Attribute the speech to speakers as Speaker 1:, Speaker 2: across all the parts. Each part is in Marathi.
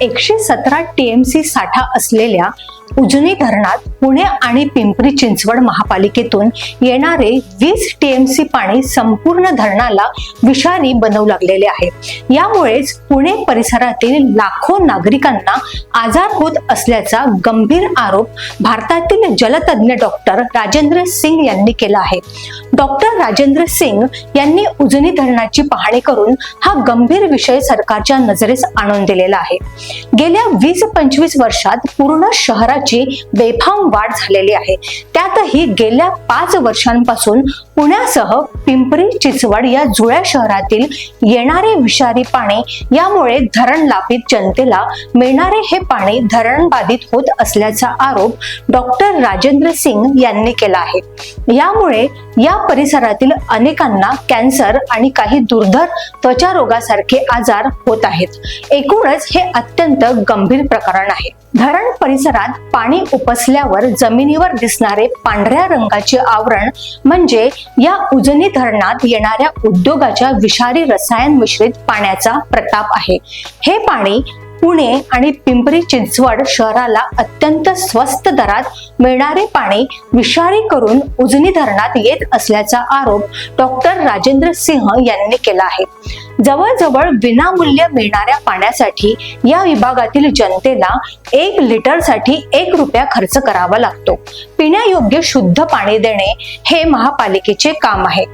Speaker 1: एकशे सतरा टीएमसी साठा असलेल्या उजनी धरणात पुणे आणि पिंपरी चिंचवड महापालिकेतून येणारे वीस टीएमसी पाणी संपूर्ण धरणाला विषारी बनवू लागलेले आहे. यामुळेच पुणे परिसरातील लाखो नागरिकांना आजार होत असल्याचा गंभीर आरोप भारतातील जलतज्ञ डॉक्टर राजेंद्र सिंग यांनी केला आहे. डॉक्टर राजेंद्र सिंग यांनी उजनी धरणाची पाहणी करून हा गंभीर विषय सरकारच्या नजरेस आणून दिलेला आहे. गेल्या वीस पंचवीस वर्षात पूर्ण शहराची बेफाम वाढ झालेली आहे. त्यातही गेल्या पाच वर्षांपासून पुण्यासह पिंपरी चिंचवड या जुळ्या शहरातील येणारे विषारी पाणी यामुळे धरण लापित जनतेला मिळणारे हे पाणी धरणबाधित होत असल्याचा आरोप डॉक्टर राजेंद्र सिंग यांनी केला आहे. यामुळे या परिसरातील अनेकांना कॅन्सर आणि काही दुर्धर त्वचा रोगासारखे आजार होत आहेत. एकूणच हे अत्यंत गंभीर प्रकरण आहे. धरण परिसरात पाणी उपसल्यावर जमिनीवर दिसणारे पांढऱ्या रंगाचे आवरण म्हणजे या उजनी धरणात येणाऱ्या उद्योगाच्या विषारी रसायन मिश्रित पाण्याचा प्रताप आहे. हे पाणी पुणे आणि पिंपरी चिंचवड शहराला अत्यंत स्वस्त दरात मिळणारे पाणी विषारी करून उजनी धरणात येत असल्याचा आरोप डॉक्टर राजेंद्र सिंह यांनी केला आहे. जवळजवळ विनामूल्य मिळणाऱ्या पाण्यासाठी या विभागातील जनतेला एक लिटरसाठी एक रुपया खर्च करावा लागतो. पिण्यायोग्य शुद्ध पाणी देणे हे महापालिकेचे काम आहे.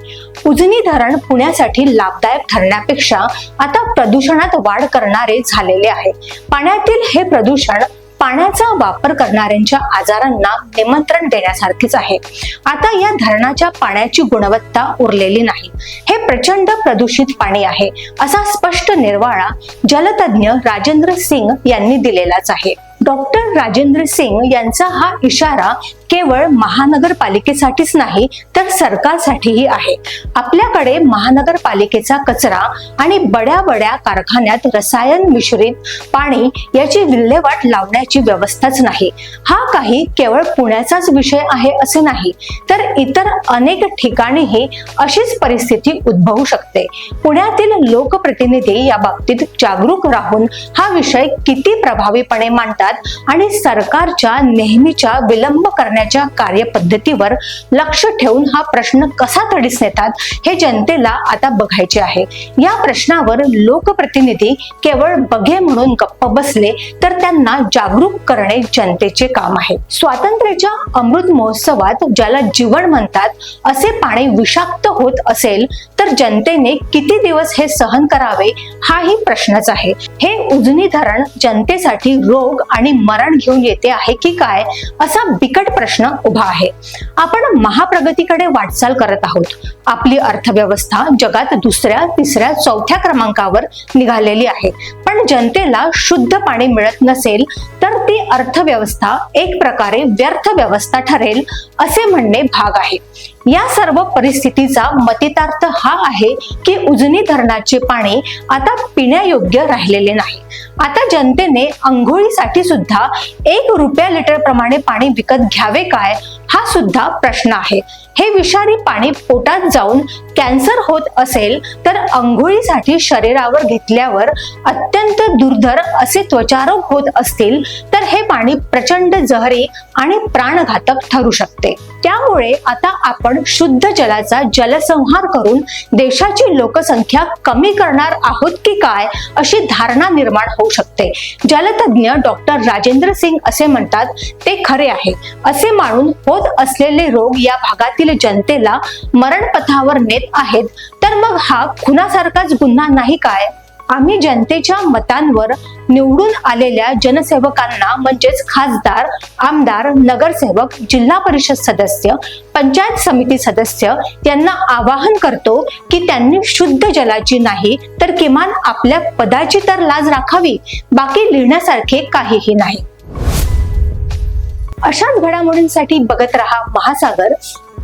Speaker 1: उजनी धरण पुण्यासाठी लाभदायक ठरण्यापेक्षा आता प्रदूषणात वाढ करणारे झालेले आहे. पाण्यातील हे प्रदूषण पाण्याचा वापर करणाऱ्यांच्या आजारांना निमंत्रण देण्यासारखेच आहे. आता या धरणाच्या पाण्याची गुणवत्ता उरलेली नाही. हे प्रचंड प्रदूषित पाणी आहे असा स्पष्ट निर्वाळा जलतज्ञ राजेंद्र सिंग यांनी दिलेलाच आहे. डॉक्टर राजेंद्र सिंग यांचा हा इशारा केवळ महानगरपालिकेसाठीच नाही तर सरकारसाठीही आहे. आपल्याकडे महानगरपालिकेचा कचरा आणि बड्या बड्या कारखान्यात रसायन मिश्रित पाणी याची विल्हेवाट लावण्याची व्यवस्थाच नाही. हा काही केवळ पुण्याचाच विषय आहे असे नाही तर इतर अनेक ठिकाणीही अशीच परिस्थिती उद्भवू शकते. पुण्यातील लोकप्रतिनिधी या बाबतीत जागरूक राहून हा विषय किती प्रभावीपणे मांडतात आणि सरकारच्या नेहमीच्या विलंब करण्या करण्याच्या कार्यपद्धतीवर लक्ष ठेवून हा प्रश्न कसा तडीस नेतात हे जनतेला आता बघायचे आहे. या प्रश्नावर लोकप्रतिनिधी केवळ बघे म्हणून गप्प बसले तर त्यांना जागरूक करणे जनतेचे काम आहे. स्वातंत्र्याच्या अमृत महोत्सवात ज्याला जीवन म्हणतात असे पाणी विषाक्त होत असेल तर जनतेने किती दिवस हे सहन करावे हाही प्रश्नच आहे. हे उजनी धरण जनतेसाठी रोग आणि मरण घेऊन येते आहे की काय असा बिकट प्रश्न उभा आहे. आपण महाप्रगतीकडे वाटचाल करत आहोत. आपली अर्थव्यवस्था जगात दुसऱ्या तिसऱ्या चौथ्या क्रमांकावर निघालेली आहे. पण जनतेला शुद्ध पाणी मिळत नसेल तर ती अर्थव्यवस्था एक प्रकारे व्यर्थ व्यवस्था ठरेल असे म्हणणे भाग आहे. या सर्व परिस्थितीचा मतितार्थ हा आहे की उजनी धरणाचे पाणी आता पिण्यायोग्य राहिलेले नाही. आता जनतेने अंघोळीसाठी सुद्धा एक रुपया लिटर प्रमाणे पाणी विकत घ्यावे काय? हा सुद्धा प्रश्न आहे. हे विषारी पाणी पोटात जाऊन कॅन्सर होत असेल तर अंघोळीसाठी शरीरावर घेतल्यावर अत्यंत दुर्धर असे त्वचारोग होत असतील तर हे पाणी प्रचंड जहरी आणि प्राणघातक ठरू शकते. त्यामुळे आता आपण शुद्ध जलाचा जलसंहार करून देशाची लोकसंख्या कमी करणार आहोत की काय अशी धारणा निर्माण होऊ शकते. जलतज्ञ डॉक्टर राजेंद्र सिंग असे म्हणतात ते खरे आहे. असे मानून होत असलेले रोग या भागातील जनतेला मरणपथावर नेत आहेत. तर मग हा खुनासारखाच गुन्हा नाही काय? आम्ही जनतेच्या मतांवर निवडून आलेल्या जनसेवकांना म्हणजेच खासदार आमदार नगरसेवक जिल्हा परिषद सदस्य पंचायत समिती सदस्य यांना आवाहन करतो की त्यांनी शुद्ध जलाची नाही तर किमान आपल्या पदाची तर लाज राखावी बाकी लिहिण्यासारखे काहीही नाही. अशाच घडामोडींसाठी बघत रहा महासागर.